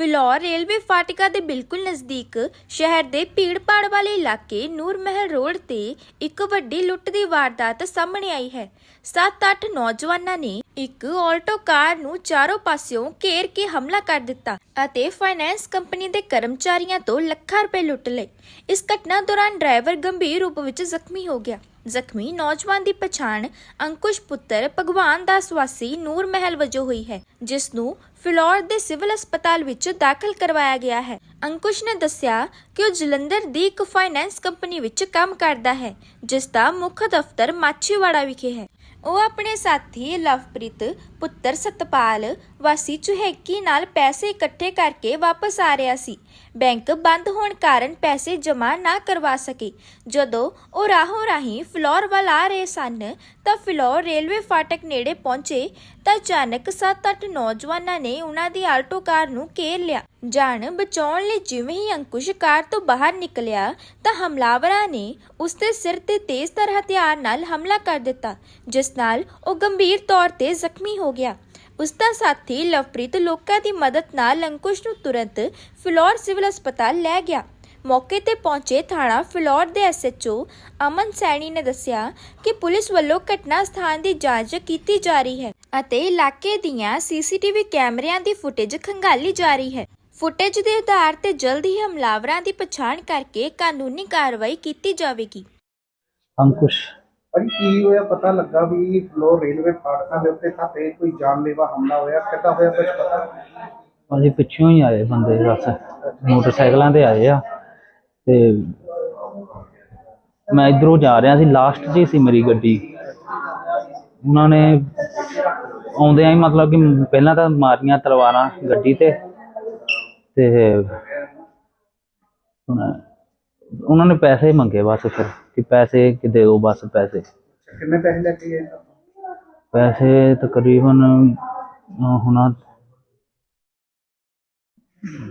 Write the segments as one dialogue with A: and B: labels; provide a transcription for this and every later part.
A: Phillaur railway ਫਾਟਕਾ ਦੇ ਬਿਲਕੁਲ ਨਜ਼ਦੀਕ ਸ਼ਹਿਰ ਦੇ ਭੀੜ-ਭਾੜ ਵਾਲੇ ਇਲਾਕੇ ਨੂਰ ਮਹਿਲ ਰੋਡ ਤੇ ਇੱਕ ਵੱਡੀ ਲੁੱਟ ਦੀ ਵਾਰਦਾਤ ਸਾਹਮਣੇ ਆਈ ਹੈ। 7-8 ਨੌਜਵਾਨਾਂ ਨੇ ਇੱਕ ਆਲਟੋ ਕਾਰ ਨੂੰ ਚਾਰੋਂ ਪਾਸਿਓਂ ਘੇਰ ਕੇ ਹਮਲਾ ਕਰ ਦਿੱਤਾ ਅਤੇ ਫਾਈਨੈਂਸ ਕੰਪਨੀ ਦੇ ਕਰਮਚਾਰੀਆਂ ਤੋਂ ਲੱਖਾਂ ਰੁਪਏ ਲੁੱਟ ਲਏ। ਇਸ ਘਟਨਾ ਦੌਰਾਨ ਡਰਾਈਵਰ ਗੰਭੀਰ ਰੂਪ ਵਿੱਚ ਜ਼ਖਮੀ ਹੋ ਗਿਆ। ਜ਼ਖਮੀ ਨੌਜਵਾਨ ਦੀ ਪਛਾਣ ਅੰਕੁਸ਼ ਪੁੱਤਰ ਭਗਵਾਨ ਦਾਸ ਵਾਸੀ ਨੂਰ ਮਹਿਲ ਵਜੋਂ ਹੋਈ ਹੈ, ਜਿਸ ਨੂੰ ਫਿਲੌਰ ਦੇ ਸਿਵਲ ਹਸਪਤਾਲ ਵਿੱਚ ਦਾਖਲ ਕਰਵਾਇਆ ਗਿਆ ਹੈ। ਅੰਕੁਸ਼ ਨੇ ਦੱਸਿਆ ਕਿ ਉਹ ਜਲੰਧਰ ਦੀ ਇੱਕ ਫਾਈਨੈਂਸ ਕੰਪਨੀ ਵਿੱਚ ਕੰਮ ਕਰਦਾ ਹੈ, ਜਿਸ ਦਾ ਮੁੱਖ ਦਫ਼ਤਰ ਮਾਛੀਵਾੜਾ ਵਿਖੇ ਹੈ। ਉਹ ਆਪਣੇ ਸਾਥੀ ਲਵਪ੍ਰੀਤ ਪੁੱਤਰ ਸਤਪਾਲ ਵਾਸੀ ਚੁਹੇਕੀ ਨਾਲ ਪੈਸੇ ਇਕੱਠੇ ਕਰਕੇ ਵਾਪਸ ਆ ਰਿਹਾ ਸੀ। ਬੈਂਕ ਬੰਦ ਹੋਣ ਕਾਰਨ ਪੈਸੇ ਜਮ੍ਹਾਂ ਨਾ ਕਰਵਾ ਸਕੇ। ਜਦੋਂ ਉਹ ਰਾਹੋਂ ਰਾਹੀਂ ਫਲੋਰ ਵੱਲ ਆ ਰਹੇ ਸਨ, ਤਾਂ ਫਲੋਰ ਰੇਲਵੇ ਫਾਟਕ ਨੇੜੇ ਪਹੁੰਚੇ, ਤਾਂ ਅਚਾਨਕ 7-8 ਨੌਜਵਾਨਾਂ ਨੇ ਉਹਨਾਂ ਦੀ ਆਲਟੋ ਕਾਰ ਨੂੰ ਘੇਰ ਲਿਆ। ਜਾਨ ਬਚਾਉਣ ਲਈ ਜਿਵੇਂ ਹੀ ਅੰਕੁਸ਼ ਕਾਰ ਤੋਂ ਬਾਹਰ ਨਿਕਲਿਆ, ਤਾਂ ਹਮਲਾਵਰਾਂ ਨੇ ਉਸ ਦੇ ਸਿਰ ਤੇ ਤੇਜ਼ ਤਰ ਹਥਿਆਰ ਨਾਲ ਹਮਲਾ ਕਰ ਦਿੱਤਾ, ਜਿਸ ਨਾਲ ਉਹ ਗੰਭੀਰ ਤੌਰ ਤੇ ਜ਼ਖਮੀ ਹੋ ਗਿਆ। ਉਸ ਦਾ ਸਾਥੀ ਲਵਪ੍ਰੀਤ ਲੋਕਾਂ ਦੀ ਮਦਦ ਨਾਲ ਅੰਕੁਸ਼ ਨੂੰ ਤੁਰੰਤ ਫਿਲੌਰ ਸਿਵਲ ਹਸਪਤਾਲ ਲੈ ਗਿਆ। ਮੌਕੇ ਤੇ ਪਹੁੰਚੇ ਥਾਣਾ ਫਿਲੌਰ ਦੇ ਐਸਐਚਓ ਅਮਨ ਸੈਣੀ ਨੇ ਦੱਸਿਆ ਕਿ ਪੁਲਿਸ ਵੱਲੋਂ ਘਟਨਾ ਸਥਾਨ ਦੀ ਜਾਂਚ ਕੀਤੀ ਜਾ ਰਹੀ ਹੈ ਅਤੇ ਇਲਾਕੇ ਦੀਆਂ ਸੀਸੀਟੀਵੀ ਕੈਮਰਿਆਂ ਦੀ ਫੁਟੇਜ ਖੰਗਾਲੀ ਜਾ ਰਹੀ ਹੈ। ਫੁਟੇਜ ਦੇ ਆਧਾਰ ਤੇ ਜਲਦ ਹੀ ਹਮਲਾਵਰਾਂ ਦੀ ਪਛਾਣ ਕਰਕੇ ਕਾਨੂੰਨੀ ਕਾਰਵਾਈ ਕੀਤੀ ਜਾਵੇਗੀ।
B: ਅੰਕੁਸ਼
C: ਭਾਜੀ ਕੀ ਹੋਇਆ? ਪਤਾ ਲੱਗਾ ਵੀ ਫਲੋਰ ਰੇਲਵੇ ਫਾਟਕਾਂ ਦੇ ਉੱਤੇ ਖਾਤੇ ਕੋਈ ਜਾਨਲੇਵਾ ਹਮਲਾ ਹੋਇਆ। ਕਿੱਦਾਂ ਹੋਇਆ ਕੁਝ ਪਤਾ?
B: ਅਸੀਂ ਪਿੱਛੋਂ ਹੀ ਆਏ ਬੰਦੇ ਬਸ ਮੋਟਰਸਾਈਕਲਾਂ ਤੇ ਆਏ ਆ। ਤੇ ਮੈਂ ਇਧਰੋਂ ਜਾ ਰਿਹਾ ਸੀ ਲਾਸਟ 'ਚ ਹੀ ਸੀ ਮੇਰੀ ਗੱਡੀ। ਉਹਨਾਂ ਨੇ ਆਉਂਦਿਆਂ ਹੀ ਮਤਲਬ ਕਿ ਪਹਿਲਾਂ ਤਾਂ ਮਾਰੀਆਂ ਤਲਵਾਰਾਂ ਗੱਡੀ ਤੇ। ਤੇ ਹੁਣ ਉਹਨਾਂ ਨੇ ਪੈਸੇ ਮੰਗੇ ਬਸ ਫਿਰ ਕਿ ਪੈਸੇ ਕਿ ਦੇ ਦਿਓ ਬਸ ਪੈਸੇ।
C: ਕਿੰਨੇ ਪੈਸੇ ਲੈ ਕੇ ਗਏ
B: ਪੈਸੇ ਤਕਰੀਬਨ ਅਹ, ਹੁਣ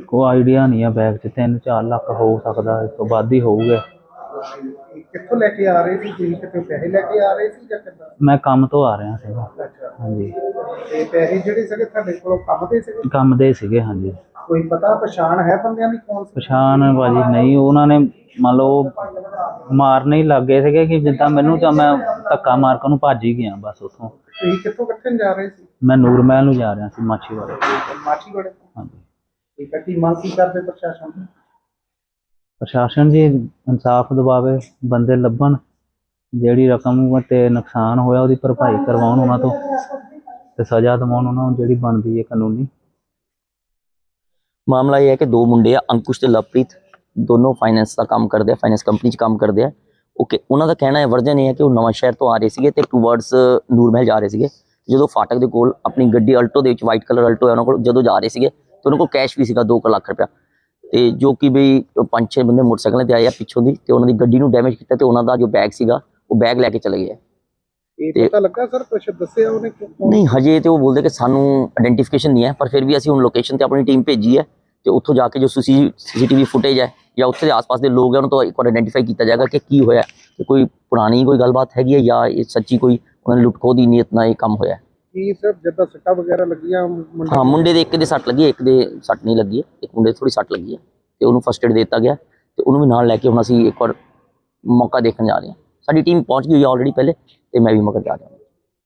B: ਕੋਈ ਆਈਡੀਆ ਨਹੀਂ ਆ ਬੈਗ 'ਚ 3-4 ਲੱਖ ਹੋ ਸਕਦਾ ਇਸ ਤੋਂ ਵੱਧ ਹੀ ਹੋਊਗਾ।
C: ਇਹ ਕਿੱਥੋਂ ਲੈ ਕੇ ਆ ਰਹੇ ਸੀ? ਤੁਸੀਂ ਕਿਤੇ ਪੈਸੇ ਲੈ ਕੇ ਆ ਰਹੇ ਸੀ ਜਾਂ ਕਿੱਦਾਂ?
B: ਮੈਂ ਕੰਮ ਤੋਂ ਆ ਰਿਹਾ ਸੀਗਾ।
C: ਅੱਛਾ।
B: ਹਾਂਜੀ।
C: ਤੇ ਪੈਸੇ ਜਿਹੜੇ ਸੀਗੇ ਤੁਹਾਡੇ ਕੋਲੋਂ ਕੰਮ ਦੇ ਸੀਗੇ?
B: ਕੰਮ ਦੇ ਸੀਗੇ ਹਾਂਜੀ।
C: ਕੋਈ ਪਤਾ ਪਛਾਣ ਹੈ ਬੰਦਿਆਂ ਦੀ ਕੌਣ ਸੀ?
B: ਪਛਾਣ ਬਾਜੀ ਨਹੀਂ ਉਹਨਾਂ ਨੇ ਮੰਨ ਲਓ ਮਾਰਨੇ ਹੀ ਲੱਗ ਸੀਗੇ ਕਿ ਜਿੱਦਾਂ ਮੈਨੂੰ ਤਾਂ ਮੈਂ ਧੱਕਾ ਮਾਰ ਕੇ ਉਹਨੂੰ ਭੱਜ ਹੀ ਗਿਆ ਬਸ ਉੱਥੋਂ।
C: ਤੁਸੀਂ ਕਿੱਥੋਂ ਕਿੱਥੇ ਜਾ ਰਹੇ ਸੀ?
B: ਮੈਂ ਨੂਰ ਮਹਿਲ ਨੂੰ ਜਾ ਰਿਹਾ ਸੀ ਮਾਛੀਵਾੜੇ।
C: ਮਾਛੀਵਾੜੇ ਤੋਂ?
B: ਹਾਂਜੀ।
C: ਠੀਕ ਹੈ ਕੀ ਮੰਗ ਕੀ ਕਰਦੇ ਪ੍ਰਸ਼ਾਸਨ ਤੋਂ?
B: ਪ੍ਰਸ਼ਾਸਨ ਜੀ ਇਨਸਾਫ ਦਿਵਾਵੇ ਬੰਦੇ ਲੱਭਣ ਜਿਹੜੀ ਰਕਮ ਤੇ ਨੁਕਸਾਨ ਹੋਇਆ ਉਹਦੀ ਭਰਪਾਈ ਕਰਵਾਉਣ ਉਹਨਾਂ ਤੋਂ ਤੇ ਸਜ਼ਾ ਦਿਵਾਉਣ ਉਹਨਾਂ ਨੂੰ ਜਿਹੜੀ ਬਣਦੀ ਹੈ ਕਾਨੂੰਨੀ।
D: ਮਾਮਲਾ ਇਹ ਹੈ ਕਿ ਦੋ ਮੁੰਡੇ ਆ, ਅੰਕੁਸ਼ ਤੇ ਲਵਪ੍ਰੀਤ, ਦੋਨੋਂ ਫਾਈਨੈਂਸ ਦਾ ਕੰਮ ਕਰਦੇ ਆ ਫਾਈਨੈਂਸ ਕੰਪਨੀ 'ਚ ਕੰਮ ਕਰਦੇ ਆ। ਓਕੇ ਉਹਨਾਂ ਦਾ ਕਹਿਣਾ ਹੈ, ਵਰਜਨ ਇਹ ਹੈ ਕਿ ਉਹ ਨਵਾਂ ਸ਼ਹਿਰ ਤੋਂ ਆ ਰਹੇ ਸੀਗੇ ਤੇ ਟੂਵਰਡਸ ਨੂਰਮਹਿਲ ਜਾ ਰਹੇ ਸੀਗੇ। ਜਦੋਂ ਫਾਟਕ ਦੇ ਕੋਲ ਆਪਣੀ ਗੱਡੀ ਅਲਟੋ ਦੇ ਵਿੱਚ ਵਾਈਟ ਕਲਰ ਅਲਟੋ ਹੈ, ਉਹਨਾਂ ਕੋਲ ਜਦੋਂ ਜਾ ਰਹੇ ਸੀਗੇ, ਤੇ ਉਹਨਾਂ ਕੋਲ ਕੈਸ਼ ਵੀ ਸੀਗਾ 2 ਲੱਖ ਰੁਪਇਆ। ਤੇ ਜੋ ਕਿ ਬਈ ਪੰਜ ਛੇ ਬੰਦੇ ਮੋਟਰਸਾਈਕਲਾਂ ਤੇ ਆਏ ਆ ਪਿੱਛੋਂ ਦੀ, ਤੇ ਉਹਨਾਂ ਦੀ ਗੱਡੀ ਨੂੰ ਡੈਮੇਜ ਕੀਤਾ ਤੇ ਉਹਨਾਂ ਦਾ ਜੋ ਬੈਗ ਸੀਗਾ, ਉਹ ਬੈਗ ਲੈ ਕੇ ਚਲੇ ਗਏ
C: ਇਹ ਪਤਾ ਲੱਗਾ ਸਰ ਕੁਝ ਦੱਸਿਆ ਉਹਨੇ
D: ਨਹੀਂ ਹਜੇ ਤੇ ਉਹ ਬੋਲਦੇ ਕਿ ਸਾਨੂੰ ਆਇਡੈਂਟੀਫਿਕੇਸ਼ਨ ਨਹੀਂ ਹੈ ਪਰ ਫਿਰ ਵੀ ਅਸੀਂ ਹੁਣ ਲੋਕੇਸ਼ਨ ਤੇ ਆਪਣੀ ਟੀਮ ਭੇਜੀ ਹੈ ਤੇ ਉੱਥੋਂ ਜਾ ਕੇ ਜੋ ਸੀਸੀਟੀਵੀ ਫੁਟੇਜ ਹੈ ਜਾਂ ਉੱਥੇ ਦੇ ਆਸ-ਪਾਸ ਦੇ ਲੋਕ ਹੈ ਉਹਨਾਂ ਤੋਂ ਇੱਕ ਵਾਰ ਆਇਡੈਂਟੀਫਾਈ ਕੀਤਾ ਜਾਏਗਾ ਕਿ ਕੀ ਹੋਇਆ ਕਿ ਕੋਈ ਪੁਰਾਣੀ ਕੋਈ ਗੱਲਬਾਤ ਹੈਗੀ ਹੈ ਜਾਂ ਇਹ ਸੱਚੀ ਕੋਈ ਉਹਨਾਂ ਨੇ ਲੁੱਟਖੋ ਦੀ ਨੀਅਤ ਨਾਲ ਇਹ ਕੰਮ ਹੋਇਆ ਹੈ।
C: ਕੀ ਸਰ ਜਿੱਦਾਂ ਸੱਟਾਂ ਵਗੈਰਾ ਲੱਗੀਆਂ
D: ਹਾਂ ਮੁੰਡੇ ਦੇ ਇੱਕ ਦੇ ਸੱਟ ਲੱਗੀ ਇੱਕ ਦੇ ਸੱਟ ਨਹੀਂ ਲੱਗੀ ਇੱਕ ਮੁੰਡੇ ਥੋੜੀ ਸੱਟ ਲੱਗੀ ਹੈ ਤੇ ਉਹਨੂੰ ਫਸਟ ਏਡ ਦਿੱਤਾ ਗਿਆ ਤੇ ਉਹਨੂੰ ਵੀ ਨਾਲ ਲੈ ਕੇ ਹੁਣ ਅਸੀਂ ਇੱਕ ਵਾਰ ਮੌਕਾ ਦੇਖਣ ਜਾ ਰਹੇ ਹਾਂ। ਸਾਡੀ ਟੀਮ ਪਹੁੰਚ ਗਈ ਹੈ ਆਲਰੇਡੀ ਪਹਿਲੇ ਤੇ ਮੈਂ ਵੀ ਮਗਰ ਜਾ ਰਿਹਾ